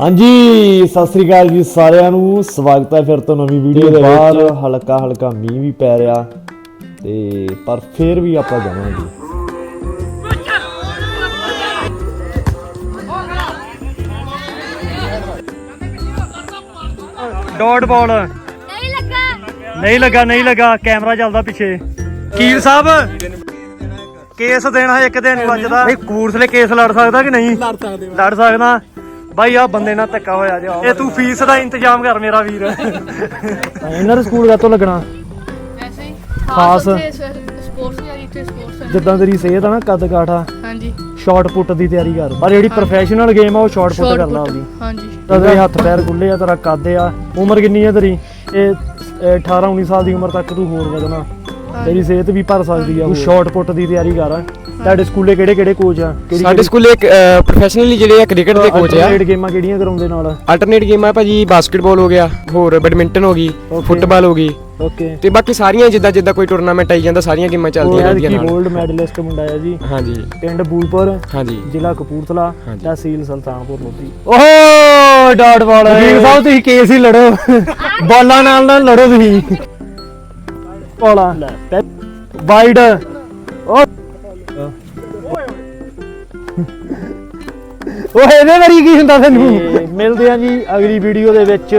ਹਾਂਜੀ ਸਤਿ ਸ੍ਰੀ ਅਕਾਲ ਜੀ ਸਾਰਿਆਂ ਨੂੰ। ਸਵਾਗਤ ਹੈ ਫਿਰ ਤੋਂ ਨਵੀਂ ਵੀਡੀਓ ਦੇ ਬਾਹਰ ਹਲਕਾ ਹਲਕਾ ਮੀਂਹ ਵੀ ਪੈ ਰਿਹਾ ਤੇ ਪਰ ਫੇਰ ਵੀ ਆਪਾਂ ਜਾਵਾਂਗੇ। Dot ball. ਨਹੀਂ ਲੱਗਾ। ਨਹੀਂ ਲੱਗਾ ਨਹੀਂ ਲੱਗਾ। ਕੈਮਰਾ ਚੱਲਦਾ ਪਿੱਛੇ। ਕੀਲ ਸਾਹਿਬ ਕੇਸ ਦੇਣਾ ਇੱਕ ਦਿਨ ਵੱਜਦਾ ਨਹੀਂ ਕਪੂਰਥਲੇ ਕੇਸ ਲੜ ਸਕਦਾ ਕਿ ਨਹੀਂ? ਲੜ ਸਕਦੇ ਲੜ ਸਕਦਾ। ਬਾਈ ਆ ਬੰਦੇ ਨਾਲ ਧੱਕਾ ਹੋਇਆ ਜੀ ਇਹ ਤੂੰ ਫੀਸ ਦਾ ਇੰਤਜ਼ਾਮ ਕਰ ਮੇਰਾ ਵੀਰ। ਇਹਨਾਂ ਦੇ ਸਕੂਲ ਕਾਤੋਂ ਲੱਗਣਾ? ਵੈਸੇ ਹੀ ਖਾਸ। ਸਪੋਰਟਸ ਦੀ ਇੱਥੇ ਸਪੋਰਟਸ ਹੈ ਜਿੱਦਾਂ ਤੇਰੀ ਸਿਹਤ ਆ ਨਾ ਕੱਦ ਕਾਠਾ ਹਾਂਜੀ। ਸ਼ਾਰਟ ਪੁੱਟ ਦੀ ਤਿਆਰੀ ਕਰ। ਪਰ ਜਿਹੜੀ ਪ੍ਰੋਫੈਸ਼ਨਲ ਗੇਮ ਆ ਉਹ ਸ਼ਾਰਟ ਪੁੱਟ Shot ਕਰ ਲਾ put, ਉਹਦੀ ਹਾਂਜੀ। ਤੇਰੇ ਹੱਥ ਪੈਰ ਖੁੱਲੇ ਆ ਤੇਰਾ ਕੱਦ ਆ। ਉਮਰ ਕਿੰਨੀ ਆ ਤੇਰੀ? ਇਹ 18 19 ਸਾਲ ਦੀ ਉਮਰ ਤੱਕ ਤੂੰ ਹੋਰ ਵਧਣਾ। ਤੇਰੀ ਸਿਹਤ ਵੀ ਭਰ ਸਕਦੀ ਆ। ਤੂੰ ਸ਼ਾਰਟ ਪੁੱਟ ਦੀ ਤਿਆਰੀ ਕਰ। ਤੁਹਾਡੇ ਸਕੂਲੇ ਕਿਹੜੇ ਕਿਹੜੇ ਕੋਚ ਆ? ਸਾਡੇ ਸਕੂਲੇ ਇੱਕ ਪ੍ਰੋਫੈਸ਼ਨਲੀ ਜਿਹੜੇ ਆ ਕ੍ਰਿਕਟ ਦੇ ਕੋਚ ਆ। Alternate ਗੇਮਾਂ ਕਿਹੜੀਆਂ ਕਰਾਉਂਦੇ ਨਾਲ? ਆਲਟਰਨੇਟ ਗੇਮਾਂ ਆ ਭਾਜੀ ਬਾਸਕਟਬਾਲ ਹੋ ਗਿਆ ਹੋਰ ਬੈਡਮਿੰਟਨ ਹੋ ਗਈ Okay. ਫੁੱਟਬਾਲ ਹੋ ਗਈ। ਓਕੇ ਤੇ ਬਾਕੀ ਸਾਰੀਆਂ ਜਿੱਦਾਂ ਜਿੱਦਾਂ ਕੋਈ ਟੂਰਨਾਮੈਂਟ ਆਈ ਜਾਂਦਾ ਸਾਰੀਆਂ ਗੇਮਾਂ ਚੱਲਦੀਆਂ ਉਹ ਰਹਿੰਦੀਆਂ ਨਾਲ। 골ਡ ਮੈਡਲਿਸਟ ਮੁੰਡਾ ਆ ਜੀ। ਹਾਂਜੀ। ਪਿੰਡ ਬੂਲਪੁਰ ਹਾਂਜੀ। ਜ਼ਿਲ੍ਹਾ ਕਪੂਰਥਲਾ ਹਾਂਜੀ। ਤਹਿਸੀਲ ਸੁਲਤਾਨਪੁਰ ਲੋਧੀ। ਓਹੋ ਡਾਟ ਬਾਲ ਵਕੀਲ ਸਾਹਿਬ ਤੁਸੀਂ ਕੇਸ ਹੀ ਲੜੋ। ਬਾਲਾਂ ਨਾਲ ਨਾ ਲੜੋ ਤੁਸੀਂ। ਬਾਲਾ ਵਾਈਡ। ਓ ਉਹ ਇਹਦੇ ਵਾਰੀ ਕੀ ਹੁੰਦਾ ਤੈਨੂੰ? ਮਿਲਦੇ ਆਂ ਜੀ ਅਗਲੀ ਵੀਡੀਓ ਦੇ ਵਿੱਚ।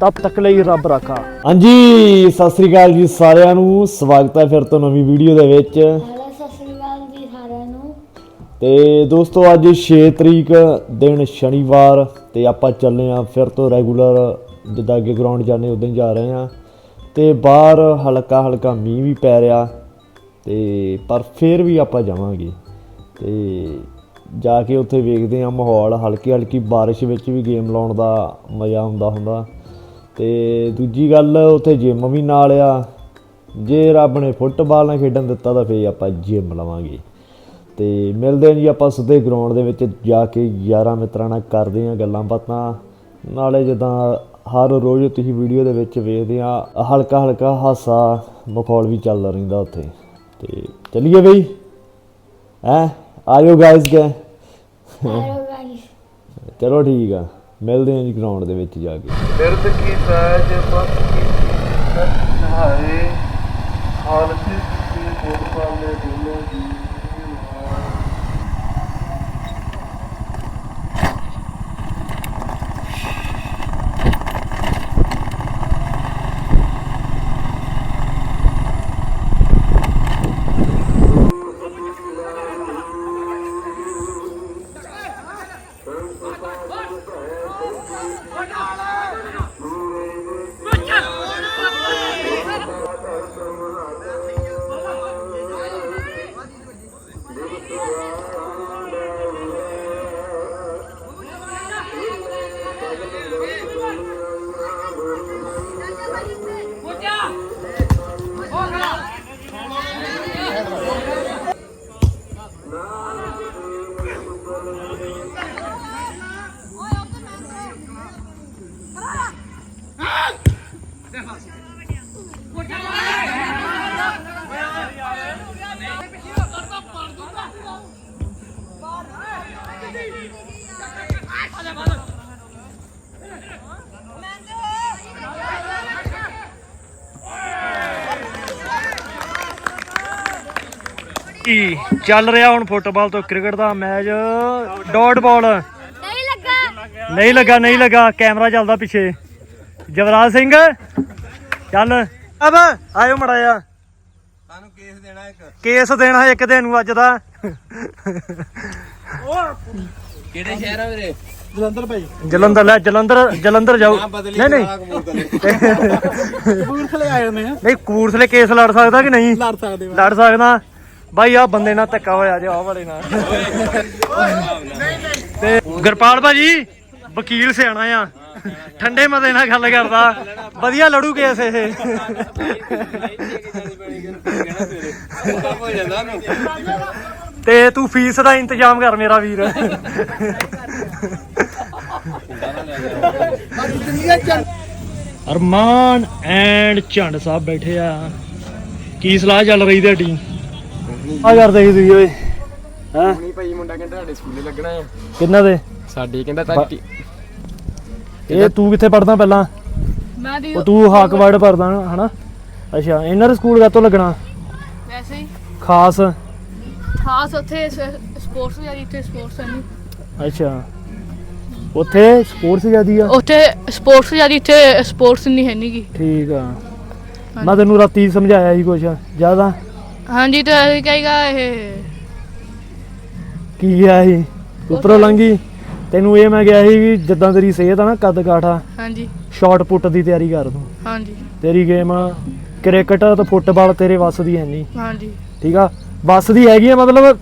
ਤਬ ਤੱਕ ਲਈ ਰੱਬ ਰਾਖਾ। ਹਾਂਜੀ ਸਤਿ ਸ੍ਰੀ ਅਕਾਲ ਜੀ ਸਾਰਿਆਂ ਨੂੰ। ਸਵਾਗਤ ਹੈ ਫਿਰ ਤੋਂ ਨਵੀਂ ਵੀਡੀਓ ਦੇ ਵਿੱਚ। ਹੈਲੋ ਸਤਿ ਸ੍ਰੀ ਅਕਾਲ ਜੀ ਸਾਰਿਆਂ ਨੂੰ। ਤੇ ਦੋਸਤੋ ਅੱਜ 6 ਤਰੀਕ ਦਿਨ ਸ਼ਨੀਵਾਰ ਤੇ ਆਪਾਂ ਚੱਲੇ ਆ ਫਿਰ ਤੋਂ ਰੈਗੂਲਰ ਜਿੱਦਾਂ ਅੱਗੇ ਗਰਾਊਂਡ ਜਾਂਦੇ ਉਦੋਂ ਹੀ ਜਾ ਰਹੇ ਆ। ਤੇ ਬਾਹਰ ਹਲਕਾ ਹਲਕਾ ਮੀਂਹ ਵੀ ਪੈ ਰਿਹਾ ਤੇ ਪਰ ਫੇਰ ਵੀ ਆਪਾਂ ਜਾਵਾਂਗੇ। ਤੇ ਜਾ ਕੇ ਉੱਥੇ ਵੇਖਦੇ ਆ ਮਾਹੌਲ, ਹਲਕੀ ਹਲਕੀ ਬਾਰਿਸ਼ ਵਿੱਚ ਵੀ ਗੇਮ ਲਾਉਣ ਦਾ ਮਜ਼ਾ ਆਉਂਦਾ ਹੁੰਦਾ। ਤੇ ਦੂਜੀ ਗੱਲ, ਉੱਥੇ ਜਿਮ ਵੀ ਨਾਲ ਆ। ਜੇ ਰੱਬ ਨੇ ਫੁੱਟਬਾਲ ਨਾਲ ਖੇਡਣ ਦਿੱਤਾ ਤਾਂ ਫੇਰ ਆਪਾਂ ਜਿਮ ਲਵਾਂਗੇ। ਤੇ ਮਿਲਦੇ ਹਾਂ ਜੀ ਆਪਾਂ ਸਿੱਧੇ ਗਰਾਊਂਡ ਦੇ ਵਿੱਚ ਜਾ ਕੇ, ਯਾਰਾਂ ਮਿੱਤਰਾਂ ਨਾਲ ਕਰਦੇ ਹਾਂ ਗੱਲਾਂ ਬਾਤਾਂ। ਨਾਲੇ ਜਿੱਦਾਂ ਹਰ ਰੋਜ਼ ਤੁਸੀਂ ਵੀਡੀਓ ਦੇ ਵਿੱਚ ਵੇਖਦੇ ਆ ਹਲਕਾ ਹਲਕਾ ਹਾਸਾ ਮਖੌਲ ਵੀ ਚੱਲਦਾ ਰਹਿੰਦਾ ਉੱਥੇ। ਤੇ ਚਲਿਏ ਬਈ। ਹੈ? ਆਇਓ ਗਾਇਸ ਹੈਲੋ ਗਾਇਸ ਚਲੋ ਠੀਕ ਆ। ਮਿਲਦੇ ਹਾਂ ਜੀ ਗਰਾਊਂਡ ਦੇ ਵਿੱਚ ਜਾ ਕੇ। ਬਿਰਦ ਕੀ ਸਾਜ ਬਸ ਕੀ ਚੱਲ ਰਿਹਾ ਹੁਣ ਫੁੱਟਬਾਲ ਤੋਂ ਕ੍ਰਿਕਟ ਦਾ ਮੈਚ? Dot ball. ਨਹੀਂ ਲੱਗਾ। ਨਹੀਂ ਲੱਗਾ ਨਹੀਂ ਲੱਗਾ। ਕੈਮਰਾ ਚੱਲਦਾ ਪਿੱਛੇ। ਜਵਰਾਜ ਸਿੰਘ। ਚੱਲ। ਅਬ ਆਇਓ ਮੜਾਇਆ ਸਾਨੂੰ ਕੇਸ ਦੇਣਾ ਇੱਕ। ਕੇਸ ਦੇਣਾ ਇੱਕ ਦਿਨ ਨੂੰ ਅੱਜ ਦਾ। ਕਿਹੜੇ ਸ਼ਹਿਰ ਆ ਵੀਰੇ? ਜਲੰਧਰ ਲੈ ਜਲੰਧਰ ਜਲੰਧਰ ਜਾਓ। ਨਹੀਂ ਨਹੀਂ। ਕਪੂਰਥਲੇ ਆਏ ਨੇ ਨਹੀਂ ਕਪੂਰਥਲੇ ਕੇਸ ਲੜ ਸਕਦਾ ਕਿ ਨਹੀਂ? ਲੜ ਸਕਦੇ ਲੜ ਸਕਦਾ। ਬਾਈ ਆ ਬੰਦੇ ਨਾਲ ਧੱਕਾ ਹੋਇਆ ਜੇ ਆਹ ਵਾਲੇ ਨਾਲ। ਤੇ ਗੁਰਪਾਲ ਭਾਜੀ ਵਕੀਲ ਸਿਆਣਾ ਆ। ਠੰਡੇ ਮਤੇ ਨਾਲ ਗੱਲ ਕਰਦਾ। ਵਧੀਆ ਲੜੂ ਕੇਸ ਇਹ। ਤੇ ਤੂੰ ਫੀਸ ਦਾ ਇੰਤਜ਼ਾਮ ਕਰ ਮੇਰਾ ਵੀਰ। ਅਰਮਾਨ ਐਂਡ ਝੰਡ ਸਾਹਿਬ ਬੈਠੇ ਆ। ਕੀ ਸਲਾਹ ਚੱਲ ਰਹੀ ਤੁਹਾਡੀ? ਆ ਕਰਦੇ ਸੀ ਤੁਸੀਂ ਓਏ। ਹਾਂ? ਨਹੀਂ ਭਾਈ ਮੁੰਡਾ ਕਹਿੰਦਾ ਸਾਡੇ ਸਕੂਲੇ ਲੱਗਣਾ ਆ। ਕਿੰਨਾ ਦੇ? ਸਾਡੇ ਕਹਿੰਦਾ ਤਾਂ ਇਹ ਤੂੰ ਕਿੱਥੇ ਪੜਦਾ ਪਹਿਲਾਂ? ਮੈਂ ਦੀ ਉਹ ਤੂੰ ਹਾਕਵਰਡ ਪੜਦਾ ਹਨਾ? ਅੱਛਾ ਇਨਰ ਸਕੂਲ ਕਾਤੋਂ ਲੱਗਣਾ? ਵੈਸੇ ਹੀ। ਖਾਸ? ਖਾਸ ਉੱਥੇ ਸਪੋਰਟਸ ਆ ਜੀ ਇੱਥੇ ਸਪੋਰਟਸ ਨਹੀਂ ਅੱਛਾ। ਉੱਥੇ ਸਪੋਰਟਸ ਜਿਆਦੀ ਆ? ਉੱਥੇ ਸਪੋਰਟਸ ਜ਼ਿਆਦਾ ਇੱਥੇ ਸਪੋਰਟਸ ਨਹੀਂ ਹੈ ਨਹੀਂ ਗੀ ਠੀਕ ਆ। ਮੈਂ ਤੈਨੂੰ ਰਾਤੀ ਸਮਝਾਇਆ ਸੀ ਕੁਛ ਜ਼ਿਆਦਾ। ਹਾਂਜੀ ਤੇ ਇਹ ਕਹੇਗਾ ਇਹ ਕੀ ਗਿਆ ਸੀ ਉੱਪਰੋਂ ਲੰਗੀ ਤੈਨੂੰ ਇਹ ਮੈਂ ਕਿਹਾ ਸੀ ਵੀ ਜਿੱਦਾਂ ਤੇਰੀ ਸਿਹਤ ਆ ਨਾ ਕੱਦ ਕਾਠਾ ਹਾਂਜੀ। ਸ਼ਾਰਟ ਪੁੱਟ ਦੀ ਤਿਆਰੀ ਕਰ ਤੂੰ। ਹਾਂਜੀ। ਤੇਰੀ ਗੇਮ ਕ੍ਰਿਕਟ ਤੇ ਫੁੱਟਬਾਲ ਤੇਰੇ ਵੱਸ ਦੀ ਹੈ ਨਹੀਂ। ਹਾਂਜੀ। ਠੀਕ ਆ? ਵੱਸ ਦੀ ਹੈਗੀ ਆ ਮਤਲਬ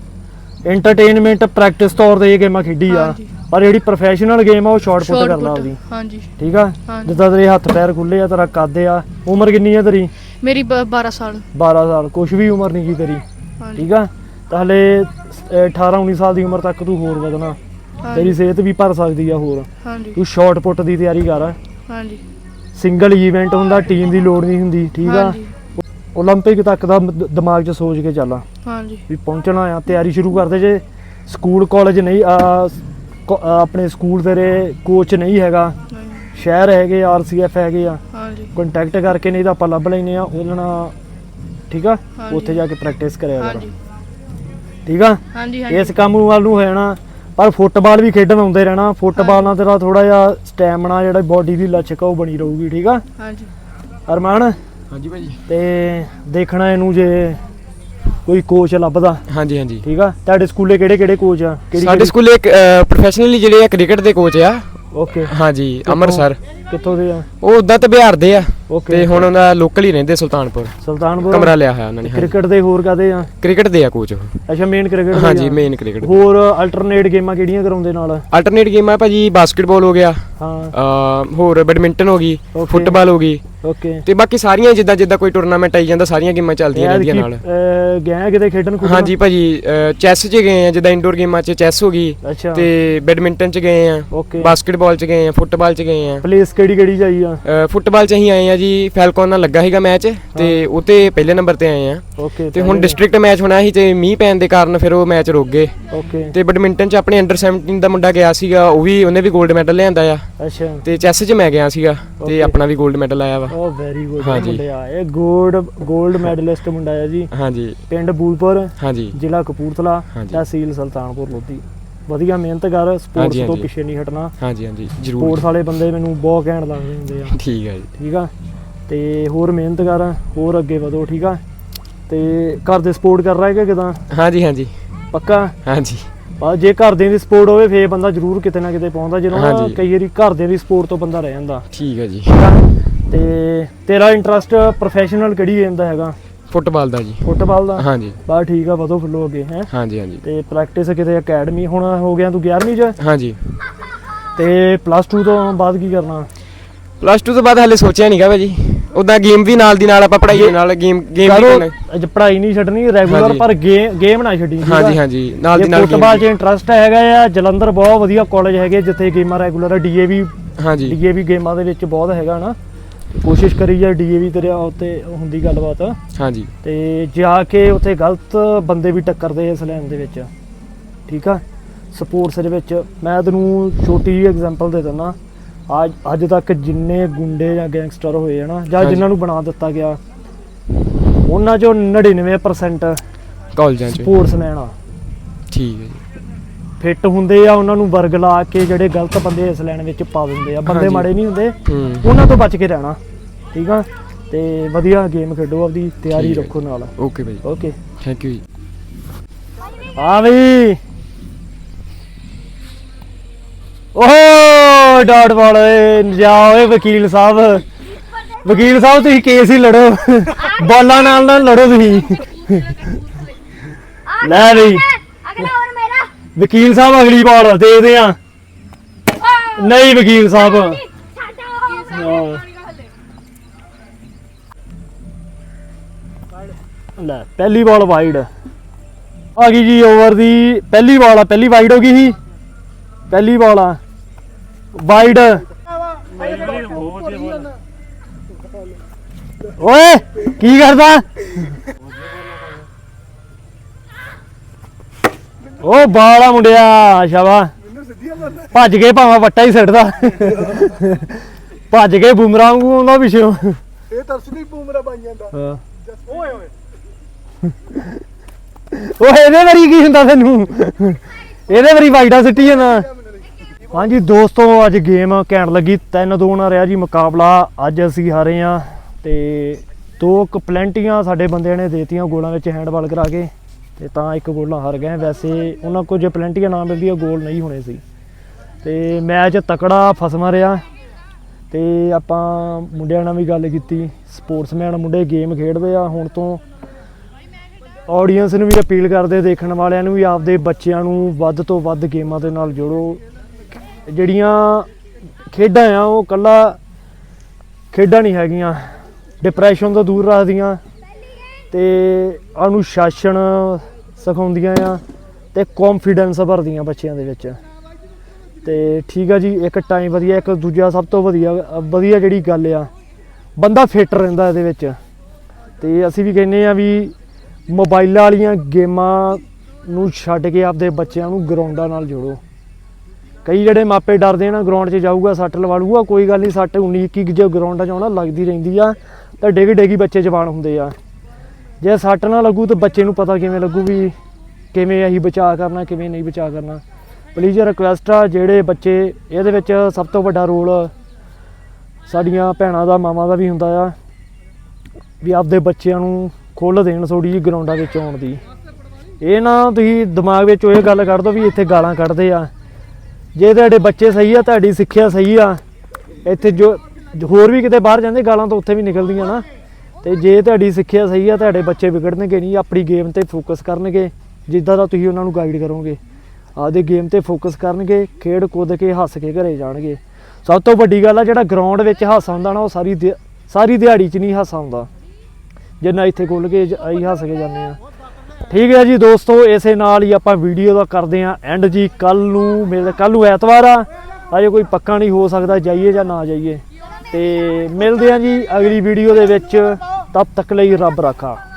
ਐਂਟਰਟੇਨਮੈਂਟ ਪ੍ਰੈਕਟਿਸ ਤੌਰ ਤੇ ਇਹ ਗੇਮਾਂ ਖੇਡੀ ਆ। ਹਾਂਜੀ। ਪਰ ਜਿਹੜੀ ਪ੍ਰੋਫੈਸ਼ਨਲ ਗੇਮ ਆ ਉਹ ਸ਼ਾਰਟ ਪੁੱਟ Shot ਕਰ ਲਾ put, ਉਹਦੀ ਹਾਂਜੀ। ਠੀਕ ਆ? ਹਾਂਜੀ। ਜਿੱਦਾਂ ਤੇਰੇ ਹੱਥ ਪੈਰ ਖੁੱਲੇ ਆ ਤੇਰਾ ਕੱਦ ਆ। ਉਮਰ ਕਿੰਨੀ ਆ ਤੇਰੀ? ਮੇਰੀ ਬ- 12 ਸਾਲ। 12 ਸਾਲ। ਕੁਝ ਵੀ ਉਮਰ ਨਹੀਂ ਕੀ ਤੇਰੀ। ਹਾਂਜੀ। ਠੀਕ ਆ? ਤਾਂ ਹਲੇ 18 19 ਸਾਲ ਦੀ ਉਮਰ ਤੱਕ ਤੂੰ ਹੋਰ ਵਧਣਾ। ਤੇਰੀ ਹਾਂਜੀ ਸਿਹਤ ਵੀ ਭਰ ਸਕਦੀ ਆ ਹੋਰ ਹਾਂਜੀ ਤੂੰ ਸ਼ਾਰਟ ਪੁੱਟ ਦੀ ਤਿਆਰੀ ਕਰ ਹਾਂਜੀ ਸਿੰਗਲ ਇਵੈਂਟ ਹੁੰਦਾ ਟੀਮ ਦੀ ਲੋੜ ਨਹੀਂ ਹੁੰਦੀ ਠੀਕ ਆ ਹਾਂਜੀ 올림픽 ਤੱਕ ਦਾ ਦ- ਦਿਮਾਗ 'ਚ ਸੋਚ ਕੇ ਚੱਲ ਹਾਂਜੀ ਵੀ ਪਹੁੰਚਣਾ ਆ ਤਿਆਰੀ ਸ਼ੁਰੂ ਕਰਦੇ ਜੇ ਸਕੂਲ ਕਾਲਜ ਨਹੀਂ ਆ ਕ- ਆ, ਆਪਣੇ ਸਕੂਲ ਤੇਰੇ ਕੋਚ ਨਹੀਂ ਹੈਗਾ ਹਾਂਜੀ, ਸ਼ਹਿਰ ਹੈਗੇ ਆਰਸੀਐਫ ਹੈਗੇ ਆ ਹਾਂਜੀ ਕੰਟੈਕਟ ਕਰਕੇ ਨਹੀਂ ਤਾਂ ਆਪਾਂ ਲੱਭ ਲੈਨੇ ਆ ਉਹਨਾਂ ਨਾਲ ਠੀਕ ਆ ਹਾਂਜੀ। ਉੱਥੇ ਜਾ ਕੇ ਪ੍ਰੈਕਟਿਸ ਕਰਿਆ ਕਰ ਹਾਂਜੀ ਠੀਕ ਆ ਹਾਂਜੀ ਹਾਂਜੀ ਇਸ ਕੰਮ ਵੱਲ ਨੂੰ ਹੋ ਜਾਣਾ ਪਰ ਫੁੱਟਬਾਲ ਵੀ ਖੇਡਣ ਆਉਂਦੇ ਰਹਿਣਾ ਫੁੱਟਬਾਲ ਨਾਲ ਤੇਰਾ ਥੋੜਾ ਜਿਹਾ ਸਟੈਮਿਨਾ ਜਿਹੜਾ ਬਾਡੀ ਦੀ ਲਚਕ ਆ ਉਹ ਬਣੀ ਰਹੂਗੀ ਠੀਕ ਆ? ਹਾਂਜੀ। ਅਰਮਾਨ ਹਾਂਜੀ ਭਾਜੀ। ਤੇ ਦੇਖਣਾ ਇਹਨੂੰ ਜੇ ਕੋਈ ਕੋਚ ਲੱਭਦਾ। ਹਾਂਜੀ ਹਾਂਜੀ। ਠੀਕ ਆ? ਤੁਹਾਡੇ ਸਕੂਲੇ ਕਿਹੜੇ ਕਿਹੜੇ ਕੋਚ ਆ? ਸਾਡੇ ਸਕੂਲੇ ਇੱਕ ਪ੍ਰੋਫੈਸ਼ਨਲੀ ਜਿਹੜੇ ਆ ਕ੍ਰਿਕਟ ਦੇ ਕੋਚ ਆ। ਓਕੇ ਹਾਂਜੀ ਅਮਰ ਸਰ ਕਿੱਥੋਂ ਦੇ ਆ? ਉਹ ਉਦਾਂ ਤੇ ਬਿਹਾਰ ਦੇ ਆ। ਤੇ ਹੁਣ ਉਹਨਾਂ ਲੋਕਲ ਹੀ ਰਹਿੰਦੇ ਸੁਲਤਾਨਪੁਰ। ਸੁਲਤਾਨਪੁਰ? ਕਮਰਾ ਲਿਆ ਹੋਇਆ ਉਹਨਾਂ ਨੇ ਹਾਂਜੀ। ਕ੍ਰਿਕਟ ਦੇ ਹੋਰ ਕਾਦੇ ਆ? ਕ੍ਰਿਕਟ ਦੇ ਆ ਕੋਚ ਉਹ। ਅੱਛਾ ਮੇਨ ਕ੍ਰਿਕਟ ਹਾਂਜੀ ਮੇਨ ਕ੍ਰਿਕਟ ਹੋਰ ਅਲਟਰਨੇਟ ਗੇਮਾਂ ਕਿਹੜੀਆਂ ਕਰਾਉਂਦੇ ਨਾਲ? ਆਲਟਰਨੇਟ ਗੇਮਾਂ ਭਾਜੀ ਬਾਸਕਟਬਾਲ ਹੋ ਗਿਆ ਹਾਂ। ਹੋਰ ਬੈਡਮਿੰਟਨ ਹੋ ਗਈ Okay. ਫੁੱਟਬਾਲ ਹੋ ਗਈ ਓਕੇ ਤੇ ਬਾਕੀ ਸਾਰੀਆਂ ਜਿੱਦਾਂ ਜਿੱਦਾਂ ਕੋਈ ਟੂਰਨਾਮੈਂਟ ਆਈ ਜਾਂਦਾ ਸਾਰੀਆਂ ਗੇਮਾਂ ਚੱਲਦੀਆਂ ਰਹਿੰਦੀਆਂ ਨਾਲ। ਗਿਆ ਕਿਤੇ ਖੇਡਣ ਖੁੱਡਣ? ਹਾਂਜੀ ਭਾਜੀ ਚੈਸ 'ਚ ਗਏ ਆ ਜਿੱਦਾਂ ਇੰਡੋਰ ਗੇਮਾਂ 'ਚ ਚੈਸ ਹੋ ਗਈ ਤੇ ਬੈਡਮਿੰਟਨ 'ਚ ਗਏ ਆ ਬਾਸਕਟਬਾਲ 'ਚ ਗਏ ਆ ਫੁੱਟਬਾਲ 'ਚ ਗਏ ਆ। ਪਲੇਸ ਕਿਹੜੀ ਕਿਹੜੀ ਜਾਈ ਆ? ਫੁੱਟਬਾਲ 'ਚ ਅਸੀਂ ਆਏ ਆ ਜੀ ਫੈਲਕਨ ਨਾਲ ਲੱਗਾ ਸੀਗਾ ਮੈਚ ਤੇ ਉਤੇ ਪਹਿਲੇ ਨੰਬਰ ਤੇ ਆਏ ਆ। ਤੇ ਹੁਣ ਡਿਸਟ੍ਰਿਕਟ ਮੈਚ ਹੋਣਾ ਸੀ ਤੇ ਮੀਂਹ ਪੈਣ ਦੇ ਕਾਰਨ ਫਿਰ ਉਹ ਮੈਚ ਰੁਕ ਗਏ। ਤੇ ਬੈਡਮਿੰਟਨ 'ਚ ਆਪਣੇ ਅੰਡਰ 17 ਦਾ ਮੁੰਡਾ ਗਿਆ ਸੀਗਾ ਉਹ ਵੀ ਉਹਨੇ ਵੀ 골ਡ ਮੈਡਲ ਲਿਆਂਦਾ ਆ। ਅੱਛਾ। ਤੇ ਚੈਸ 'ਚ ਮੈਂ ਗਿਆ ਸੀਗਾ. ਤੇ ਆਪਣਾ ਵੀ 골ਡ ਮੈਡਲ ਆਇਆ ਵਾ। ਉਹ ਵੈਰੀ ਗੁੱਡ ਹਾਂਜੀ। ਮੁੰਡਿਆ ਇਹ ਗੋਲਡ ਗੋਲਡ ਮੈਡਲਿਸਟ ਮੁੰਡਾ ਹੈ ਜੀ। ਹਾਂਜੀ ਪਿੰਡ ਬੂਲਪੁਰ ਹਾਂਜੀ ਜ਼ਿਲ੍ਹਾ ਕਪੂਰਥਲਾ ਹਾਂਜੀ। ਤਹਿਸੀਲ ਸੁਲਤਾਨਪੁਰ ਲੋਧੀ। ਵਧੀਆ ਮਿਹਨਤ ਕਰ ਹਾਂਜੀ, ਸਪੋਰਟਸ ਤੋਂ ਹਾਂਜੀ। ਪਿੱਛੇ ਨਹੀਂ ਹਟਣਾ। ਹਾਂਜੀ ਹਾਂਜੀ ਜ਼ਰੂਰ ਸਪੋਰਟਸ ਵਾਲੇ ਬੰਦੇ ਮੈਨੂੰ ਬਹੁਤ ਘੈਂਟ ਲੱਗਦੇ ਹੁੰਦੇ ਆ। ਠੀਕ ਹੈ ਜੀ। ਠੀਕ ਆ? ਤੇ ਹੋਰ ਮਿਹਨਤ ਕਰ ਹੋਰ ਅੱਗੇ ਵਧੋ ਠੀਕ ਆ? ਤੇ ਘਰ ਦੇ ਸਪੋਰਟ ਕਰ ਰਿਹਾ ਕਿ ਕਿਦਾਂ? ਹਾਂਜੀ ਹਾਂਜੀ ਪੱਕਾ? ਹਾਂਜੀ ਬਸ ਜੇ ਘਰਦਿਆਂ ਦੀ ਸਪੋਰਟ ਹੋਵੇ ਫੇਰ ਬੰਦਾ ਜ਼ਰੂਰ ਕਿਤੇ ਨਾ ਕਿਤੇ ਪਹੁੰਚਦਾ ਜਦੋਂ ਨਾ ਹਾਂਜੀ। ਕਈ ਵਾਰੀ ਘਰਦਿਆਂ ਦੀ ਸਪੋਰਟ ਤੋਂ ਬੰਦਾ ਰਹਿ ਜਾਂਦਾ। ਠੀਕ ਹੈ ਜੀ। ਤੇ ਤੇਰਾ ਇੰਟਰਸਟ ਪ੍ਰੋਫੈਸ਼ਨਲ ਕਿਹੜੀ ਗੇਮ ਦਾ ਹੈਗਾ? ਫੁੱਟਬਾਲ ਦਾ ਜੀ। ਫੁੱਟਬਾਲ ਦਾ? ਹਾਂਜੀ। ਬਸ ਠੀਕ ਆ ਵਧੋ ਫੁੱਲੋ ਅੱਗੇ ਹੈ? ਹਾਂਜੀ ਹਾਂਜੀ। ਤੇ ਪ੍ਰੈਕਟਿਸ ਕਿਤੇ ਅਕੈਡਮੀ ਹੁਣ ਹੋ ਗਿਆ ਤੂੰ 11ਵੀਂ ਚ? ਹਾਂਜੀ। ਤੇ ਪਲੱਸ 2 ਤੋਂ ਬਾਅਦ ਕੀ ਕਰਨਾ? ਪਲੱਸ 2 ਤੋਂ ਬਾਅਦ ਹਲੇ ਸੋਚਿਆ ਨਹੀਂਗਾ ਭਾਜੀ। ਉਦਾਂ ਗੇਮ ਵੀ ਨਾਲ ਦੀ ਨਾਲ ਆਪਾਂ ਪੜ੍ਹਾਈ ਦੇ ਨਾਲ ਗੇਮ ਗੇਮ ਵੀ ਕਰੋ ਕਰਨਾ। ਅੱਜ ਪੜ੍ਹਾਈ ਨਹੀਂ ਛੱਡਣੀ ਰੈਗੂਲਰ। ਪਰ ਗੇਮ ਗੇਮ ਨਾ ਛੱਡੀ? ਹਾਂਜੀ ਹਾਂਜੀ। ਨਾਲ ਦੀ ਨਾਲ ਫੁੱਟਬਾਲ 'ਚ ਇੰਟਰਸਟ ਹੈਗਾ ਆ ਜਲੰਧਰ ਬਹੁਤ ਵਧੀਆ ਕਾਲਜ ਹੈਗੇ ਜਿੱਥੇ ਗੇਮਾਂ ਰੈਗੂਲਰ ਡੀਏਵੀ ਹਾਂਜੀ। ਡੀਏਵੀ ਗੇਮਾਂ ਦੇ ਵਿੱਚ ਬਹੁਤ ਹੈਗਾ ਨਾ ਕੋਸ਼ਿਸ਼ ਕਰੀ ਜਾ ਡੀਏਵੀ ਤੇਰੇ ਉੱਤੇ ਹੁੰਦੀ ਗੱਲਬਾਤ। ਹਾਂਜੀ। ਤੇ ਜਾ ਕੇ ਉੱਥੇ ਗਲਤ ਬੰਦੇ ਵੀ ਟੱਕਰਦੇ ਇਸ ਲਾਈਨ ਦੇ ਵਿੱਚ। ਠੀਕ ਆ? ਸਪੋਰਟਸ ਦੇ ਵਿੱਚ। ਮੈਂ ਤੈਨੂੰ ਛੋਟੀ ਜਿਹੀ ਐਗਜ਼ਾਮਪਲ ਦੇ ਦਿੰਦਾ। ਅੱਜ ਅੱਜ ਤੱਕ ਜਿੰਨੇ ਗੁੰਡੇ ਜਾਂ ਗੈਂਗਸਟਰ ਹੋਏ ਆ ਨਾ ਜਾਂ। ਜਿਨ੍ਹਾਂ ਨੂੰ ਬਣਾ ਦਿੱਤਾ ਗਿਆ ਉਹਨਾਂ ਚੋਂ 99% ਕਾਲਜਾਂ 'ਚ। ਸਪੋਰਟਸਮੈਨ ਆ। ਠੀਕ ਹੈ ਜੀ। ਫਿੱਟ ਹੁੰਦੇ ਆ ਉਹਨਾਂ ਨੂੰ ਵਰਗ ਲਾ ਕੇ ਜਿਹੜੇ ਗਲਤ ਬੰਦੇ ਇਸ ਲਾਈਨ ਵਿੱਚ ਪਾ ਦਿੰਦੇ ਆ। ਬੰਦੇ। ਮਾੜੇ ਨਹੀਂ ਹੁੰਦੇ। ਉਹਨਾਂ ਤੋਂ ਬਚ ਕੇ ਰਹਿਣਾ ਠੀਕ ਆ? ਤੇ ਵਧੀਆ ਗੇਮ ਖੇਡੋ ਆਪਦੀ ਤਿਆਰੀ। ਰੱਖੋ ਨਾਲ। ਓਕੇ ਭਾਜੀ ਓਕੇ। ਥੈਂਕ ਯੂ ਜੀ। ਆ ਬਈ। ਓਹ ਡਾਟ ਬਾਲ ਓਏ ਜਾ ਓਏ ਵਕੀਲ ਸਾਹਿਬ। ਵਕੀਲ ਸਾਹਿਬ ਤੁਸੀਂ ਕੇਸ ਹੀ ਲੜੋ। ਬਾਲਾਂ ਨਾਲ ਨਾ ਲੜੋ ਤੁਸੀਂ। ਲੈ ਬਈ। ਵਕੀਲ ਸਾਹਿਬ ਅਗਲੀ ਬਾਲ ਦੇ ਆ। ਨਹੀਂ ਵਕੀਲ ਸਾਹਿਬ। ਲੈ, ਪਹਿਲੀ ਬਾਲ ਵਾਈਡ ਆ ਗਈ ਜੀ ਓਵਰ ਦੀ, ਪਹਿਲੀ ਬਾਲ ਆ, ਪਹਿਲੀ ਵਾਈਡ ਹੋ ਗਈ ਸੀ। ਪਹਿਲੀ ਬਾਲ ਆ। ਵਾਈਡ ਓਏ, ਕੀ ਕਰਦਾ? ਓ ਬਾਲ ਮੁੰਡਿਆ ਸ਼ਾਬਾ ਭੱਜ ਕੇ ਭਾਵੇਂ ਵੱਟਾ ਹੀ ਸਿੱਟਦਾ। ਭੱਜ ਕੇ ਬੂਮਰਾਂਗ ਉਹਨਾਂ ਪਿਛੋਂ। ਇਹ ਤਰਸਦੀ ਬੂਮਰਾ ਬਣ ਜਾਂਦਾ। ਹਾਂ। ਉਹ ਇਹਦੇ ਵਾਰੀ ਕੀ ਹੁੰਦਾ ਤੈਨੂੰ? ਇਹਦੇ ਵਾਰੀ ਵਾਈਡਾ ਸਿੱਟੀ ਜਾਣਾ ਹਾਂਜੀ ਦੋਸਤੋ ਅੱਜ ਗੇਮ ਕਹਿਣ ਲੱਗੀ 3-2 ਨਾਲ ਰਿਹਾ ਜੀ ਮੁਕਾਬਲਾ। ਅੱਜ ਅਸੀਂ ਹਾਰੇ ਆ ਤੇ ਦੋ ਕੁ ਪਲੈਂਟੀਆਂ ਸਾਡੇ ਬੰਦਿਆਂ ਨੇ ਦੇਤੀਆਂ ਗੋਲਾਂ ਵਿੱਚ ਹੈਂਡਬਾਲ ਕਰਾ ਕੇ। ਤੇ ਤਾਂ ਇੱਕ ਗੋਲ ਨਾਲ ਹਾਰ ਗਏ। ਵੈਸੇ ਉਹਨਾਂ ਕੋਲ ਜੇ ਪਲੈਂਟੀਆਂ ਨਾ ਮਿਲਦੀਆਂ ਗੋਲ ਨਹੀਂ ਹੋਣੇ ਸੀ। ਤੇ ਮੈਚ ਤਕੜਾ ਫਸਮਾ ਰਿਹਾ। ਤੇ ਆਪਾਂ ਮੁੰਡਿਆਂ ਨਾਲ ਵੀ ਗੱਲ ਕੀਤੀ। ਸਪੋਰਟਸਮੈਨ ਮੁੰਡੇ ਗੇਮ ਖੇਡਦੇ ਆ। ਹੁਣ ਤੋਂ ਆਡੀਅנס ਨੂੰ ਵੀ ਅਪੀਲ ਕਰਦੇ, ਦੇਖਣ ਵਾਲਿਆਂ ਨੂੰ ਵੀ, ਆਪਦੇ ਬੱਚਿਆਂ ਨੂੰ ਵੱਧ ਤੋਂ ਵੱਧ ਗੇਮਾਂ ਦੇ ਨਾਲ ਜੋੜੋ। ਜਿਹੜੀਆਂ ਖੇਡਾਂ ਆ, ਉਹ ਕੱਲਾ ਖੇਡਾਂ ਨਹੀਂ ਹੈਗੀਆਂ। ਡਿਪਰੈਸ਼ਨ ਤੋਂ ਦੂਰ ਰੱਖਦੀਆਂ। ਤੇ ਅਨੁਸ਼ਾਸਨ ਸਿਖਾਉਂਦੀਆਂ ਆ ਤੇ ਕੌਨਫੀਡੈਂਸ ਭਰਦੀਆਂ ਬੱਚਿਆਂ ਦੇ ਵਿੱਚ। ਤੇ ਠੀਕ ਆ ਜੀ, ਇੱਕ ਟਾਈਮ ਵਧੀਆ, ਇੱਕ ਦੂਜਾ ਸਭ ਤੋਂ ਵਧੀਆ ਵਧੀਆ ਜਿਹੜੀ ਗੱਲ ਆ, ਬੰਦਾ ਫਿੱਟ ਰਹਿੰਦਾ ਇਹਦੇ ਵਿੱਚ। ਤੇ ਅਸੀਂ ਵੀ ਕਹਿੰਨੇ ਆ ਵੀ ਮੋਬਾਈਲਾਂ ਵਾਲੀਆਂ ਗੇਮਾਂ ਨੂੰ ਛੱਡ ਕੇ ਆਪਦੇ ਬੱਚਿਆਂ ਨੂੰ ਗਰਾਊਂਡਾਂ ਨਾਲ ਜੋੜੋ। ਕਈ ਜਿਹੜੇ ਮਾਪੇ ਡਰਦੇ ਆ ਨਾ ਗਰਾਊਂਡ 'ਚ ਜਾਊਗਾ, ਸੱਟ ਲਵਾ ਲੂਗਾ ਕੋਈ ਗੱਲ ਨਹੀਂ, ਸੱਟ 19 21 ਜੇ ਗਰਾਊਂਡਾਂ 'ਚ ਆਉਣਾ, ਲੱਗਦੀ ਰਹਿੰਦੀ ਆ, ਤਾਂ ਡਿੱਗ ਡਿੱਗੀ ਬੱਚੇ ਜਵਾਨ ਹੁੰਦੇ ਆ। ਜੇ ਸੱਟ ਨਾ ਲੱਗੂ ਤਾਂ ਬੱਚੇ ਨੂੰ ਪਤਾ ਕਿਵੇਂ ਲੱਗੂ ਵੀ ਕਿਵੇਂ ਅਸੀਂ ਬਚਾਅ ਕਰਨਾ, ਕਿਵੇਂ ਨਹੀਂ ਬਚਾਅ ਕਰਨਾ। ਪਲੀਜ਼ ਰਿਕੁਐਸਟ ਆ ਜਿਹੜੇ ਬੱਚੇ, ਇਹਦੇ ਵਿੱਚ ਸਭ ਤੋਂ ਵੱਡਾ ਰੋਲ ਸਾਡੀਆਂ ਭੈਣਾਂ ਦਾ, ਮਾਵਾਂ ਦਾ ਵੀ ਹੁੰਦਾ ਆ, ਵੀ ਆਪਦੇ ਬੱਚਿਆਂ ਨੂੰ ਖੁੱਲ੍ਹ ਦੇਣ ਥੋੜੀ ਜਿਹੀ ਗਰਾਊਂਡਾਂ ਵਿੱਚ ਆਉਣ ਦੀ। ਇਹ ਨਾ ਤੁਸੀਂ ਦਿਮਾਗ ਵਿੱਚ ਉਹ ਇਹ ਗੱਲ ਕਰ ਦੋ ਵੀ ਇੱਥੇ ਗਾਲਾਂ ਕੱਢਦੇ ਆ। ਜੇ ਤੁਹਾਡੇ ਬੱਚੇ ਸਹੀ ਆ, ਤੁਹਾਡੀ ਸਿੱਖਿਆ ਸਹੀ ਆ, ਇੱਥੇ ਜੋ ਜੋ, ਹੋਰ ਵੀ ਕਿਤੇ ਬਾਹਰ ਜਾਂਦੇ, ਗਾਲਾਂ ਤਾਂ ਉੱਥੇ ਵੀ ਨਿਕਲਦੀਆਂ ਨਾ। ਤੇ ਜੇ ਤੁਹਾਡੀ ਸਿੱਖਿਆ ਸਹੀ ਆ, ਤੁਹਾਡੇ ਬੱਚੇ ਵਿਗੜਨਗੇ ਨਹੀਂ, ਆਪਣੀ ਗੇਮ ਤੇ ਫੋਕਸ ਕਰਨਗੇ, ਜਿੱਦਾਂ ਦਾ ਤੁਸੀਂ ਉਹਨਾਂ ਨੂੰ ਗਾਈਡ ਕਰੋਗੇ। ਆਪਦੇ ਗੇਮ ਤੇ ਫੋਕਸ ਕਰਨਗੇ, ਖੇਡ ਕੁੱਦ ਕੇ ਹੱਸ ਕੇ ਘਰੇ ਜਾਣਗੇ। ਸਭ ਤੋਂ ਵੱਡੀ ਗੱਲ ਆ, ਜਿਹੜਾ ਗਰਾਊਂਡ ਵਿੱਚ ਹਾਸਾ ਹੁੰਦਾ ਨਾ, ਉਹ ਸਾਰੀ ਦਿ- ਸਾਰੀ ਦਿਹਾੜੀ 'ਚ ਨਹੀਂ ਹਾਸਾ ਹੁੰਦਾ। ਜਿੰਨਾ ਇੱਥੇ ਖੁੱਲ ਕੇ ਜ- ਅਸੀਂ ਹੱਸ ਕੇ ਜਾਂਦੇ ਆ। ਠੀਕ ਹੈ ਜੀ ਦੋਸਤੋ, ਇਸੇ ਨਾਲ ਹੀ ਆਪਾਂ ਵੀਡੀਓ ਦਾ ਕਰਦੇ ਆ ਐਂਡ ਜੀ। ਕੱਲ ਨੂੰ ਮਿਲ ਕੱਲ ਨੂੰ ਐਤਵਾਰ ਆ। ਅਜੇ ਕੋਈ ਪੱਕਾ ਨਹੀਂ ਹੋ ਸਕਦਾ, ਜਾਈਏ ਜਾਂ ਨਾ ਜਾਈਏ। ਤੇ ਮਿਲਦੇ ਆ ਜੀ ਅਗਲੀ ਵੀਡੀਓ ਦੇ ਵਿੱਚ। ਤਦ ਤੱਕ ਲਈ ਰੱਬ ਰਾਖਾ।